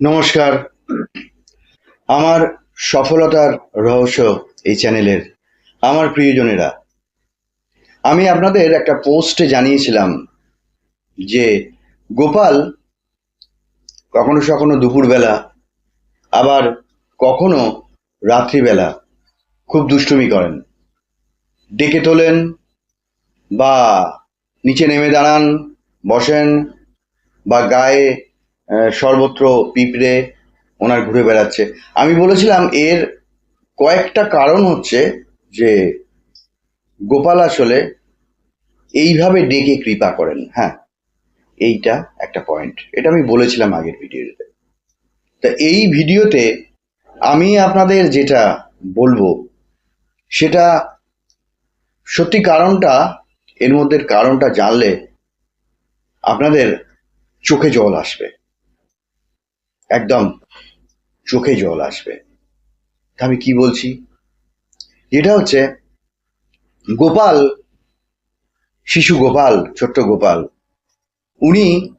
নমস্কার। আমার সফলতার রহস্য এই চ্যানেলের আমার প্রিয়জনেরা, আমি আপনাদের একটা পোস্টে জানিয়েছিলাম যে গোপাল কখনো কখনো দুপুরবেলা, আবার কখনো রাত্রিবেলা খুব দুষ্টুমি করেন। ডেকে তোলেন বা নিচে নেমে দাঁড়ান, বসেন বা গায়ে সর্বত্র পিঁপড়ে ওনার ঘুরে বেড়াচ্ছে। আমি বলেছিলাম, এর কয়েকটা কারণ হচ্ছে যে গোপাল আসলে এইভাবে ডেকে কৃপা করেন। হ্যাঁ এইটা একটা পয়েন্ট এটা আমি বলেছিলাম আগের ভিডিওতে। তা এই ভিডিওতে আমি আপনাদের যেটা বলব, সেটা সত্যি কারণটা, এর মধ্যে কারণটা জানলে আপনাদের চোখে জল আসবে। একদম চোখে জল আসবে। আমি কি বলছি? এটা হচ্ছে গোপাল, শিশু গোপাল, ছোট্ট গোপাল। উনি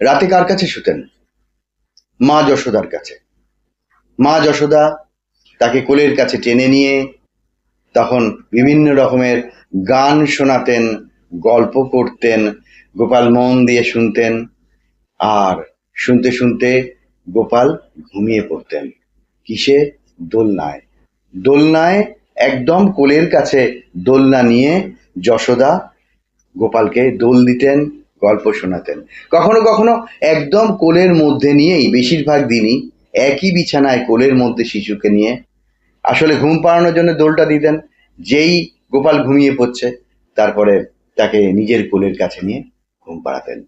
রাতে কার কাছে শুতেন? মা যশোদার কাছে। মা যশোদা তাকে কোলের কাছে টেনে নিয়ে তখন বিভিন্ন রকমের গান শোনাতেন, গল্প করতেন, গোপাল মন দিয়ে শুনতেন। আর শুনতে শুনতে গোপাল ঘুমিয়ে পড়তেন। কিসে? দোলনায়। দোলনায় একদম কোলের কাছে দোলনা নিয়ে যশোদা গোপালকে দোল দিতেন, গল্প শোনাতেন। কখনো কখনো একদম কোলের মধ্যে নিয়েই, বেশিরভাগ দিনই একই বিছানায় কোলের মধ্যে শিশুকে নিয়ে আসলে ঘুম পাড়ানোর জন্য দোলটা দিতেন। যেই গোপাল ঘুমিয়ে পড়ছে, তারপরে তাকে নিজের কোলের কাছে নিয়ে ঘুম পাড়াতেন,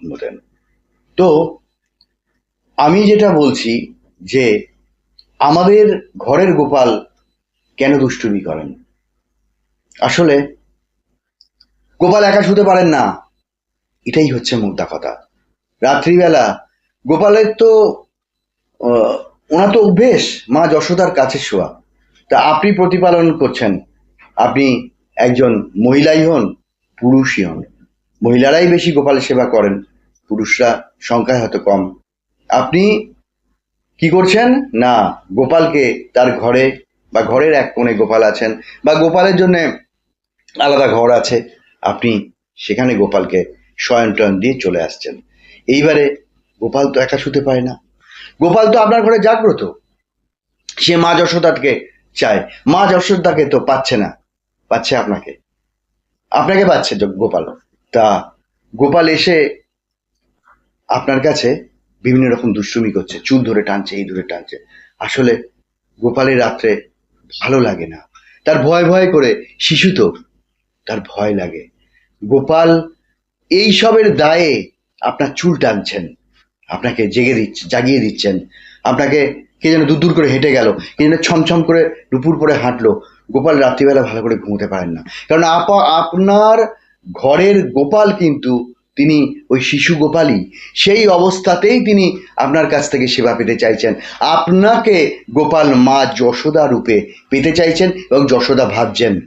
ঘুমোতেন। তো আমি যেটা বলছি যে আমাদের ঘরের গোপাল কেন দুষ্টুমি করেন? আসলে গোপাল একা শুতে পারেন না। এটাই হচ্ছে মোদ্দা কথা। রাত্রিবেলা গোপালের তো ওনার তো অভ্যেস, মা যশোদার কাছে শোয়া। তা আপনি প্রতিপালন করছেন। আপনি একজন মহিলাই হন, পুরুষই হন। মহিলারাই বেশি গোপালের সেবা করেন। পুরুষরা সংখ্যায় হয়তো কম। আপনি কি করছেন? না, গোপালকে তার ঘরে বা ঘরের এক কোণে গোপাল আছেন বা গোপালের জন্য আলাদা ঘর আছে, আপনি সেখানে গোপালকে শয়ন টয়ন দিয়ে চলে আসছেন। এইবারে গোপাল তো একা শুতে পায় না। গোপাল তো আপনার ঘরে জাগ্রত। সে মা যশোদাকে চায়। মা যশোদাকে তো পাচ্ছে না, পাচ্ছে আপনাকে। আপনাকে পাচ্ছে গোপাল। তা গোপাল এসে আপনার কাছে বিভিন্ন রকম দুষ্টুমি করছে, চুল ধরে টানছে, এই ধরে টানছে। আসলে গোপালের রাত্রে ভালো লাগে না। তার ভয় ভয় করে শিশু তো, তার ভয় লাগে। গোপাল এই সবের দায়ে আপনার চুল টানছেন, আপনাকে জেগে দিচ্ছে, জাগিয়ে দিচ্ছেন। আপনাকে কে যেন দূর দূর করে হেঁটে গেল, কে যেন ছমছম করে দুপুর পরে হাঁটলো। গোপাল রাত্রিবেলা ভালো করে ঘুমোতে পারেন না। কারণ আপা, আপনার ঘরের গোপাল কিন্তু তিনি ওই শিশু গোপালই। সেই অবস্থাতেই তিনি আপনার কাছ থেকে সেবা পেতে চাইছেন। আপনাকে গোপাল মা যশোদা রূপে পেতে চাইছেন এবং যশোদা ভাবছেন,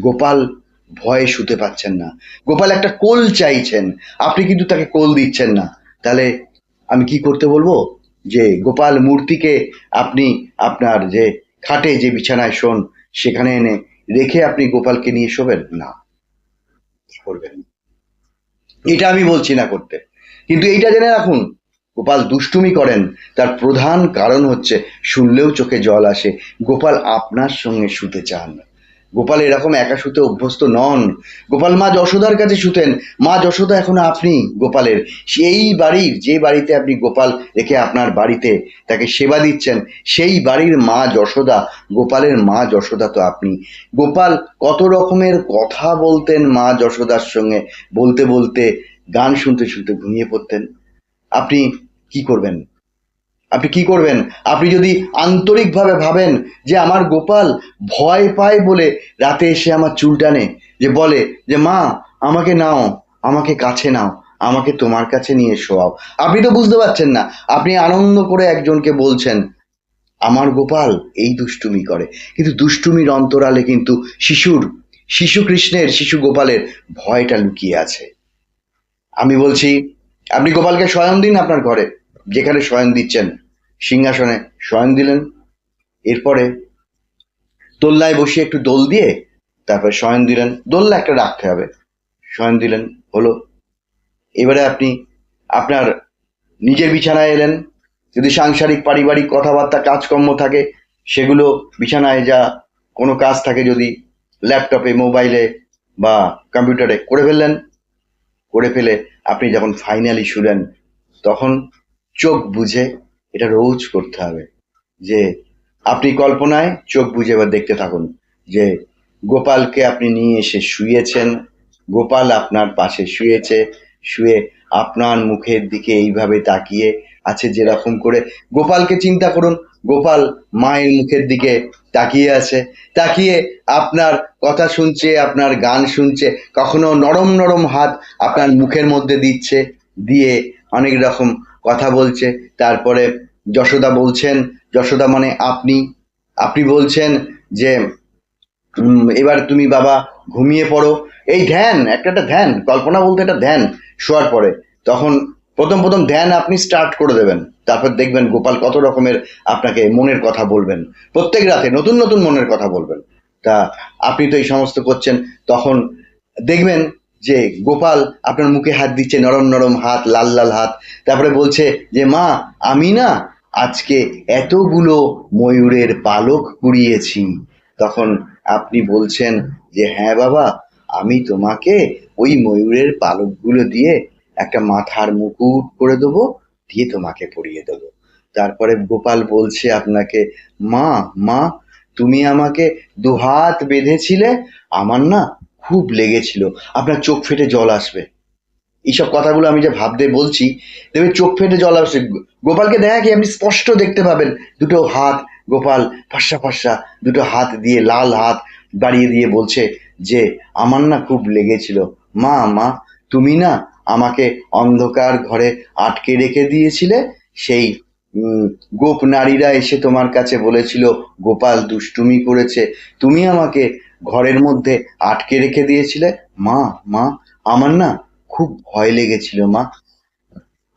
গোপাল ভয়ে শুতে পাচ্ছেন না। গোপাল একটা কোল চাইছেন, আপনি কিন্তু তাকে কোল দিচ্ছেন না। তাহলে আমি কি করতে বলব? যে গোপাল মূর্তিকে আপনি আপনার যে খাটে যে বিছানায় শোন, সেখানে এনে রেখে আপনি গোপালকে নিয়ে শোবেন? না, করবেন। এটা আমি বলছি না করতে। কিন্তু এইটা জেনে রাখুন, গোপাল দুষ্টুমি করেন, তার প্রধান কারণ হচ্ছে শুনলেও চোখে জল আসে। গোপাল আপনার সঙ্গে শুতে চান। গোপাল এরকম একা শুতে অভ্যস্ত নন। গোপাল, মা যশোদার কাছে শুতেন। মা, যশোদা এখন আপনি? গোপালের। সেই বাড়ির, যে বাড়িতে আপনি গোপাল রেখে আপনার বাড়িতে তাকে সেবা দিচ্ছেন, সেই বাড়ির মা যশোদা, গোপালের মা যশোদা তো আপনি। গোপাল, কত রকমের কথা বলতেন মা যশোদার সঙ্গে। বলতে বলতে, গান শুনতে শুনতে ঘুমিয়ে পড়তেন। আপনি কি করবেন? আপনি কি করবেন? আপনি যদি আন্তরিকভাবে ভাবেন যে আমার গোপাল ভয় পায় বলে রাতে এসে আমার চুল টানে, যে বলে যে, মা, আমাকে নাও, আমাকে কাছে নাও, আমাকে তোমার কাছে নিয়ে শোয়াও আপনি তো বুঝতে পারছেন না। আপনি আনন্দ করে একজনকে বলছেন, আমার গোপাল এই দুষ্টুমি করে। কিন্তু দুষ্টুমির অন্তরালে কিন্তু শিশুর, শিশু কৃষ্ণের, শিশু গোপালের ভয়টা লুকিয়ে আছে। আমি বলছি, আপনি গোপালকে স্বয়ং দিন আপনার ঘরে, যেখানে শয়ন দিচ্ছেন। সিংহাসনে শয়ন দিলেন। এরপরে দোলনায় বসিয়ে একটু দোল দিয়ে তারপরে শয়ন দিলেন। দোলনা একটা রাখতে হবে। শয়ন দিলেন, হলো, এবারে আপনি আপনার নিজের বিছানায় এলেন। যদি সাংসারিক, পারিবারিক কথাবার্তা, কাজকর্ম থাকে, সেগুলো বিছানায় যা কোনো কাজ থাকে যদি ল্যাপটপে, মোবাইলে বা কম্পিউটারে করে ফেললেন। করে ফেলে আপনি যখন ফাইনালি শুলেন, তখন চোখ বুঝে এটা রোজ করতে হবে। যে আপনি কল্পনায় চোখ বুঝে এবার দেখতে থাকুন যে গোপালকে আপনি নিয়ে এসে শুয়েছেন, গোপাল আপনার পাশে শুয়েছে, শুয়ে আপনার মুখের দিকে এইভাবে তাকিয়ে আছে যেরকম করে। গোপালকে চিন্তা করুন, গোপাল মায়ের মুখের দিকে তাকিয়ে আছে, তাকিয়ে আপনার কথা শুনছে, আপনার গান শুনছে, কখনো নরম নরম হাত আপনার মুখের মধ্যে দিচ্ছে, দিয়ে অনেক রকম কথা বলছে। তারপরে যশোদা বলছেন, যশোদা মানে আপনি। আপনি বলছেন যে এবার তুমি বাবা ঘুমিয়ে পড়ো। এই ধ্যান, একটা একটা ধ্যান, কল্পনা বলতে একটা ধ্যান শোয়ার পরে। তখন প্রথম প্রথম ধ্যান আপনি স্টার্ট করে দেবেন। তারপর দেখবেন গোপাল কত রকমের আপনাকে মনের কথা বলবেন। প্রত্যেক রাতে নতুন নতুন মনের কথা বলবেন। তা আপনি তো এই সমস্ত করছেন। তখন দেখবেন যে গোপাল আপনার মুখে হাত দিচ্ছে, নরম নরম হাত, লাল লাল হাত। তারপরে বলছে যে, মা, আমি না আজকে এতগুলো ময়ূরের পালক কুড়িয়েছি তখন আপনি বলছেন যে হ্যাঁ বাবা, আমি তোমাকে ওই ময়ূরের পালকগুলো দিয়ে একটা মাথার মুকুট করে দেবো, দিয়ে তোমাকে পরিয়ে দেবো। তারপরে গোপাল বলছে আপনাকে, মা মা, তুমি আমাকে দুহাত বেঁধেছিলে, আমার না খুব লেগেছিল। আপনার চোখ ফেটে জল আসবে। এইসব কথাগুলো আমি যে ভাবতে বলছি দেখবে চোখ ফেটে জল আসবে। গোপালকে দেখা কি আপনি স্পষ্ট দেখতে পাবেন। দুটো হাত, গোপাল ফর্সা ফর্সা দুটো হাত দিয়ে লাল হাত বাড়িয়ে দিয়ে বলছে যে, আমার না খুব লেগেছিল। মা মা, তুমি না আমাকে অন্ধকার ঘরে আটকে রেখে দিয়েছিলে। সেই গোপ নারীরা এসে তোমার কাছে বলেছিল, গোপাল দুষ্টুমি করেছে। তুমি আমাকে ঘরের মধ্যে আটকে রেখে দিয়েছিলে। মা মা, আমার না খুব ভয় লেগেছিল, মা।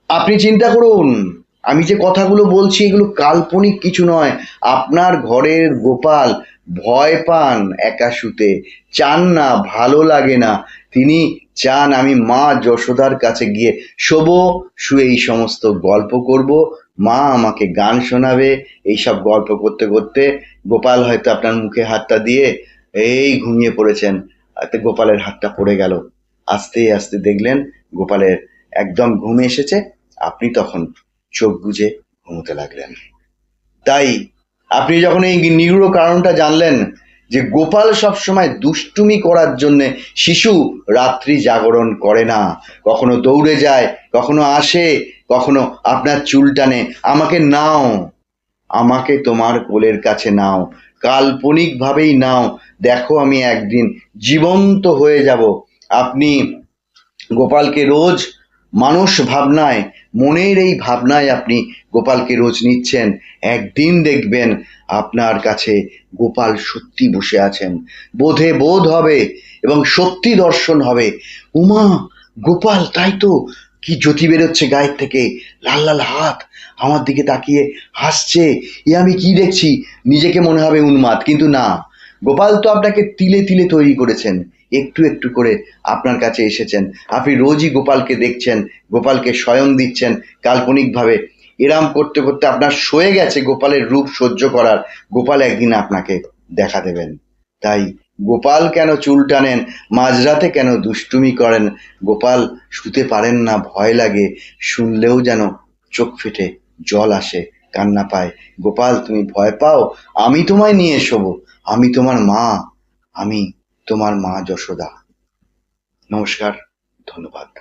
আপনি চিন্তা করুন, আমি যে কথাগুলো বলছি এগুলো কাল্পনিক কিছু নয়। আপনার ঘরের গোপাল ভয় পান একা শুতে। চান না, ভালো লাগে না। তিনি চান আমি মা যশোদার কাছে গিয়ে শোবো, শুয়ে এই সমস্ত গল্প করব। মা আমাকে গান শোনাবে, এইসব গল্প করতে করতে গোপাল হয়তো আপনার মুখে হাতটা দিয়ে এই ঘুমিয়ে পড়েছেন। গোপালের হাতটা পড়ে গেল। আস্তে আস্তে দেখলেন গোপালের একদম ঘুম এসেছে। আপনি তখন চোখ বুজে ঘুমোতে লাগলেন। তাই আপনি যখন এই নিগূঢ় কারণটা জানলেন যে গোপাল সবসময় দুষ্টুমি করার জন্য শিশু রাত্রি জাগরণ করে না, কখনো দৌড়ে যায়, কখনো আসে, কখনো আপনার চুল টানে, আমাকে নাও, আমাকে তোমার কোলের কাছে নাও কাল্পনিকভাবেই নাও। দেখো আমি একদিন জীবন্ত হয়ে যাব। আপনি গোপালকে রোজ মানুষ ভাবনায়, মনের এই ভাবনায় আপনি গোপালকে রোজ নিচ্ছেন। একদিন দেখবেন আপনার কাছে গোপাল সত্যি বসে আছেন। বোধে বোধ হবে এবং সত্যি দর্শন হবে। উমা, গোপাল, তাই তো? কি জ্যোতি বেরোচ্ছে গায়ের থেকে। লাল লাল হাত। আমার দিকে তাকিয়ে হাসছে, এ আমি কি দেখছি? নিজেকে মনে হবে উন্মাদ, কিন্তু না। গোপাল তো আপনাকে তিলে তিলে তৈরি করেছেন, একটু একটু করে আপনার কাছে এসেছেন। আপনি রোজই গোপালকে দেখছেন, গোপালকে স্বয়ং দিচ্ছেন কাল্পনিকভাবে। এরাম করতে করতে আপনার সয়ে গেছে গোপালের রূপ সহ্য করার। গোপাল একদিন আপনাকে দেখা দেবেন। তাই গোপাল কেন চুল টানেন, মাঝরাতে কেন দুষ্টুমি করেন? গোপাল শুতে পারেন না, ভয় লাগে, শুনলেও যেন চোখ ফেটে জল আসে, কান্না পায়। গোপাল, তুমি ভয় পাও? আমি তোমায় নিয়ে এসবো। আমি তোমার মা। আমি তোমার মা যশোদা। নমস্কার, ধন্যবাদ।